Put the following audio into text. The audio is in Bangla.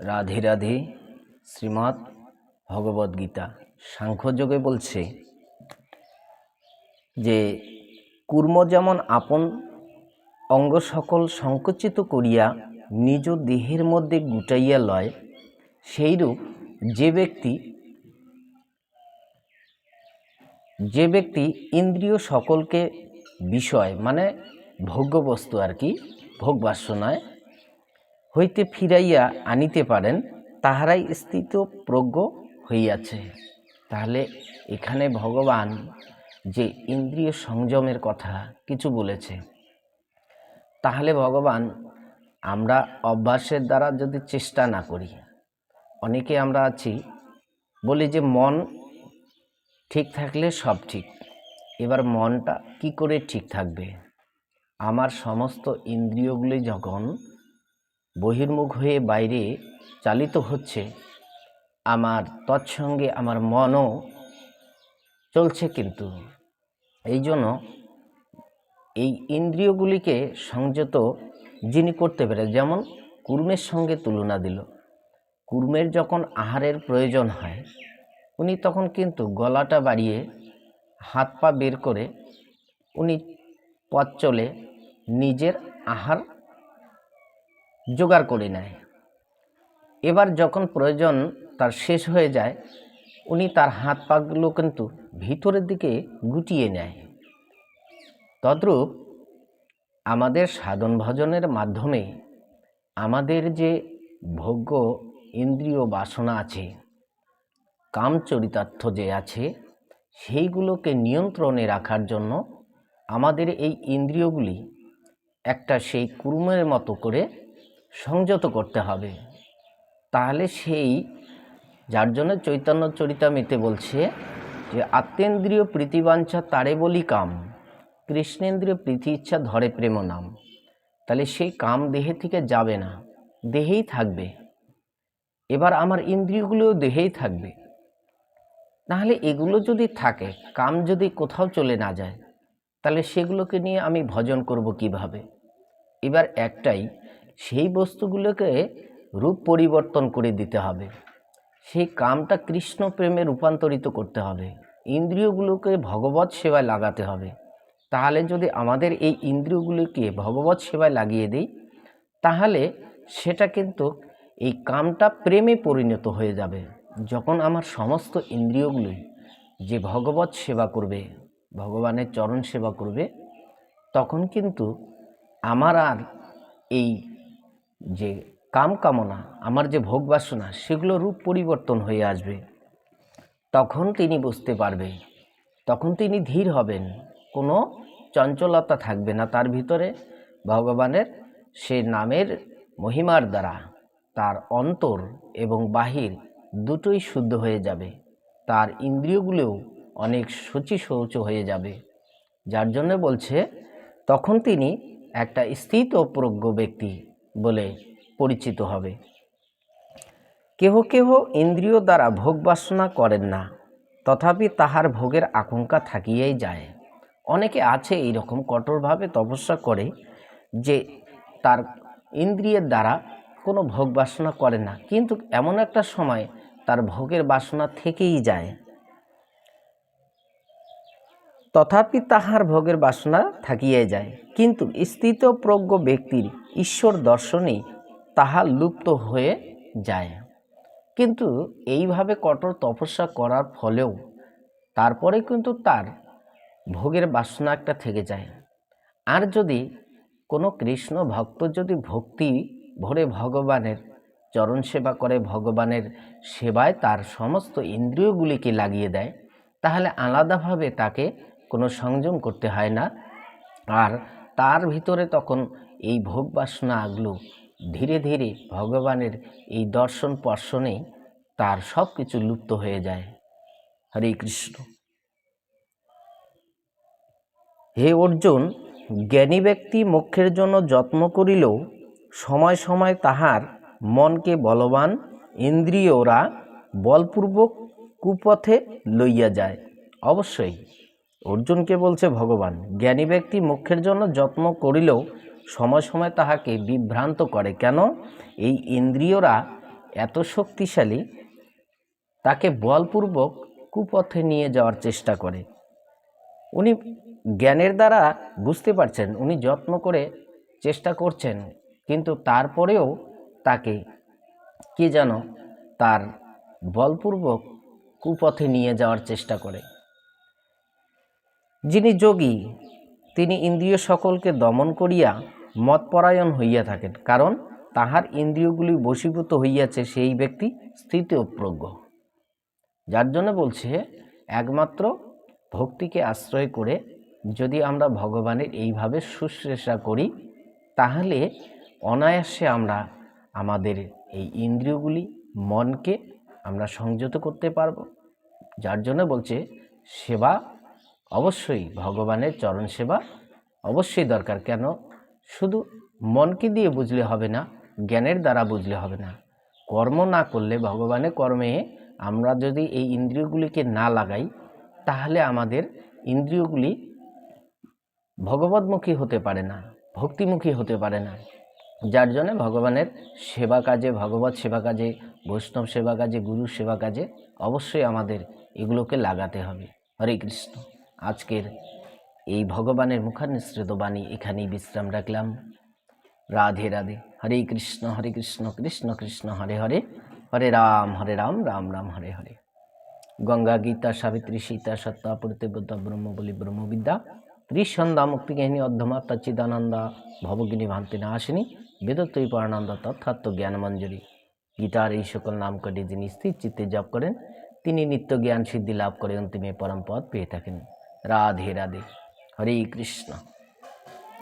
রাধে রাধে, শ্রীমৎ ভগবদ্গীতা। সাংখ্যযোগে বলছে যে, কুর্ম যেমন আপন অঙ্গ সকল সংকুচিত করিয়া নিজ দেহের মধ্যে গুটাইয়া লয়, সেইরূপ যে ব্যক্তি যে ব্যক্তি ইন্দ্রিয় সকলকে বিষয় মানে ভোগ্যবস্তু আর কি, ভোগ বাসনায় হইতে ফিরাইয়া আনিতে পারেন, তাহারাই স্থিত প্রজ্ঞ হইয়াছে। তাহলে এখানে ভগবান যে ইন্দ্রিয় সংযমের কথা কিছু বলেছে, তাহলে ভগবান আমরা অভ্যাসের দ্বারা যদি চেষ্টা না করি, অনেকে আমরা আছি, বলি যে মন ঠিক থাকলে সব ঠিক, এবার মনটা কি করে ঠিক থাকবে? আমার সমস্ত ইন্দ্রিয়গুলি যখন বহির্মুখ হয়ে বাইরে চালিত হচ্ছে। আমার তৎসঙ্গে আমার মনও চলছে কিন্তু। এই জন্য এই ইন্দ্রিয়গুলিকে সংযত যিনি করতে পারে যেমন কুর্মের সঙ্গে তুলনা দিল। কুর্মের যখন আহারের প্রয়োজন হয়, উনি তখন কিন্তু গলাটা বাড়িয়ে হাত পা বের করে উনি পথ চলে নিজের আহার জোগাড় করে নেয়। এবার যখন প্রয়োজন তার শেষ হয়ে যায়, উনি তার হাত পাগুলো কিন্তু ভিতরের দিকে গুটিয়ে নেয়। তদ্রূপ আমাদের সাধন ভজনের মাধ্যমে আমাদের যে ভোগ্য ইন্দ্রিয় বাসনা আছে, কামচরিতার্থ যে আছে, সেইগুলোকে নিয়ন্ত্রণে রাখার জন্য আমাদের এই ইন্দ্রিয়গুলি একটা সেই কুর্মের মতো করে সংযত করতে হবে। তাহলে সেই, যার জন্য চৈতন্য চরিতামিতে বলছে যে, আত্মেন্দ্রিয় প্রীতিবাঞ্ছা তারে বলি কাম কৃষ্ণেন্দ্রিয় প্রীতি ইচ্ছা ধরে প্রেম নাম তাহলে সেই কাম দেহে থেকে যাবে না, দেহেই থাকবে। এবার আমার ইন্দ্রিয়গুলোও দেহেই থাকবে। তাহলে এগুলো যদি থাকে, কাম যদি কোথাও চলে না যায়, তাহলে সেগুলোকে নিয়ে আমি ভজন করব কীভাবে? এবার একটাই সেই বস্তুগুলোকে রূপ পরিবর্তন করে দিতে হবে। সেই কামটা কৃষ্ণ প্রেমে রূপান্তরিত করতে হবে। ইন্দ্রিয়গুলোকে ভগবত সেবায় লাগাতে হবে। তাহলে যদি আমাদের এই ইন্দ্রিয়গুলোকে ভগবত সেবায় লাগিয়ে দিই, তাহলে সেটা কিন্তু এই কামটা প্রেমে পরিণত হয়ে যাবে। যখন আমার সমস্ত ইন্দ্রিয়গুলোই যে ভগবত সেবা করবে, ভগবানের চরণ সেবা করবে, তখন কিন্তু আমার আর এই যে কাম কামনা, আমার যে ভোগ বাসনা সেগুলো রূপ পরিবর্তন হয়ে আসবে। তখন তিনি বুঝতে পারবে, তখন তিনি ধীর হবেন, কোনো চঞ্চলতা থাকবে না তার ভিতরে। ভগবানের সে নামের মহিমার দ্বারা তার অন্তর এবং বাহির দুটোই শুদ্ধ হয়ে যাবে। তার ইন্দ্রিয়গুলোও অনেক শুচি শৌচ হয়ে যাবে। যার জন্য বলছে, তখন তিনি একটা স্থিত প্রজ্ঞ ব্যক্তি বলে পরিচিত হবে। কেহ কেহ ইন্দ্রিয় দ্বারা ভোগ বাসনা করেন না, তথাপি তাহার ভোগের আকাঙ্ক্ষা থাকিয়াই যায়। অনেকে আছে এইরকম কঠোরভাবে তপস্যা করে যে তার ইন্দ্রিয়ের দ্বারা কোনো ভোগ বাসনা করে না, কিন্তু এমন একটা সময় তার ভোগের বাসনা থেকেই যায়। তথাপি তাহার ভোগের বাসনা থাকিয়াই যায়। কিন্তু স্থিত প্রজ্ঞ ব্যক্তির ঈশ্বর দর্শনেই তাহা লুপ্ত হয়ে যায়। কিন্তু এইভাবে কঠোর তপস্যা করার ফলেও তারপরে কিন্তু তার ভোগের বাসনা একটা থেকে যায়। আর যদি কোনো কৃষ্ণ ভক্ত যদি ভক্তি ভরে ভগবানের চরণ সেবা করে, ভগবানের সেবায় তার সমস্ত ইন্দ্রিয়গুলিকে লাগিয়ে দেয়, তাহলে আলাদাভাবে তাকে কোনো সংযম করতে হয় না। আর তার ভিতরে তখন এই ভোগ বাসনাগুলো ধীরে ধীরে ভগবানের এই দর্শন পর্শনেই তার সব কিছু লুপ্ত হয়ে যায়। হরে কৃষ্ণ। হে অর্জুন, জ্ঞানী ব্যক্তি মোক্ষের জন্য যত্ন করিলেও সময় সময় তাহার মনকে বলবান ইন্দ্রিয়রা বলপূর্বক কুপথে লইয়া যায়। অবশ্যই অর্জুনকে বলছে ভগবান, জ্ঞানী ব্যক্তি মোক্ষের জন্য যত্ন করিলেও সময় সময় তাহাকে বিভ্রান্ত করে। কেন? এই ইন্দ্রিয়রা এত শক্তিশালী, তাকে বলপূর্বক কুপথে নিয়ে যাওয়ার চেষ্টা করে। উনি জ্ঞানের দ্বারা বুঝতে পারছেন, উনি যত্ন করে চেষ্টা করছেন, কিন্তু তারপরেও তাকে কে যেন তার বলপূর্বক কুপথে নিয়ে যাওয়ার চেষ্টা করে। যিনি যোগী, তিনি ইন্দ্রিয় সকলকে দমন করিয়া মতপরায়ণ হইয়া থাকেন, কারণ তাহার ইন্দ্রিয়গুলি বশীভূত হইয়াছে সেই ব্যক্তি স্থিতপ্রজ্ঞ যার জন্য বলছে, একমাত্র ভক্তিকে আশ্রয় করে যদি আমরা ভগবানের এইভাবে শুশ্রূষা করি, তাহলে অনায়াসে আমরা আমাদের এই ইন্দ্রিয়গুলি মনকে আমরা সংযত করতে পারব। যার জন্য বলছে, সেবা অবশ্যই ভগবানের চরণ সেবা অবশ্যই দরকার। কেন? শুধু মনকে দিয়ে বুঝলে হবে না, জ্ঞানের দ্বারা বুঝলে হবে না। কর্ম না করলে, ভগবানের কর্মে আমরা যদি এই ইন্দ্রিয়গুলিকে না লাগাই, তাহলে আমাদের ইন্দ্রিয়গুলি ভগবতমুখী হতে পারে না, ভক্তিমুখী হতে পারে না। যার জন্য ভগবানের সেবা কাজে, ভগবত সেবা কাজে, বৈষ্ণব সেবা কাজে গুরু সেবা কাজে অবশ্যই আমাদের এগুলোকে লাগাতে হবে। হরে কৃষ্ণ। আজকের এই ভগবানের মুখানিসৃত বাণী এখানেই বিশ্রাম রাখলাম। রাধে রাধে। হরে কৃষ্ণ হরে কৃষ্ণ কৃষ্ণ কৃষ্ণ, হরে হরে। হরে রাম হরে রাম রাম রাম, হরে হরে। গঙ্গা গীতা, সাবিত্রী সীতা, সত্তা, প্রতি বুদ্ধ, ব্রহ্ম, বলি ব্রহ্মবিদ্যা ত্রিসন্ধ্যা মুক্তিজ্ঞানী অধ্যমাত্মা চিদানন্দা ভবগিনী ভান্তি নাশিনী বেদত্বই পরানন্দা তথাত্ম জ্ঞানমঞ্জুরি গীতার এই সকল নাম করে যিনি স্থির চিত্তে জপ করেন, তিনি নিত্য জ্ঞান সিদ্ধি লাভ করে অন্তিমে পরম পদ পেয়ে থাকেন। রাধে রাধে হরে কৃষ্ণ